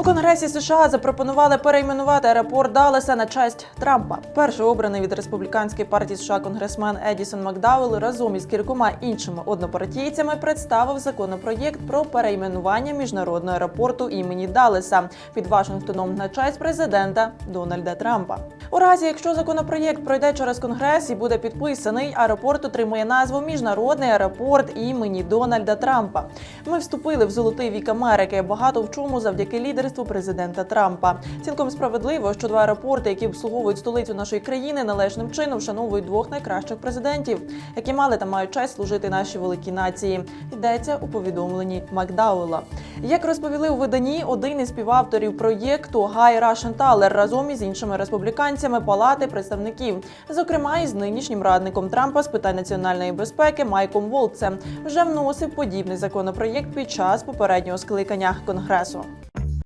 У Конгресі США запропонували перейменувати аеропорт Далеса на честь Трампа. Перший обраний від республіканської партії США конгресмен Едісон Макдауел разом із кількома іншими однопартійцями представив законопроєкт про перейменування міжнародного аеропорту імені Далеса під Вашингтоном на честь президента Дональда Трампа. У разі, якщо законопроєкт пройде через конгрес і буде підписаний, аеропорт отримує назву Міжнародний аеропорт імені Дональда Трампа. Ми вступили в золотий вік Америки. Багато в чому завдяки лідерству президента Трампа. Цілком справедливо, що два аеропорти, які обслуговують столицю нашої країни, належним чином вшановують двох найкращих президентів, які мали та мають честь служити нашій великій нації. Йдеться у повідомленні Макдауела. Як розповіли у виданні, один із співавторів проєкту Гай Рашенталер разом із іншими республіканцями палати представників, зокрема із нинішнім радником Трампа з питань національної безпеки Майком Волцем, вже вносив подібний законопроєкт під час попереднього скликання конгресу.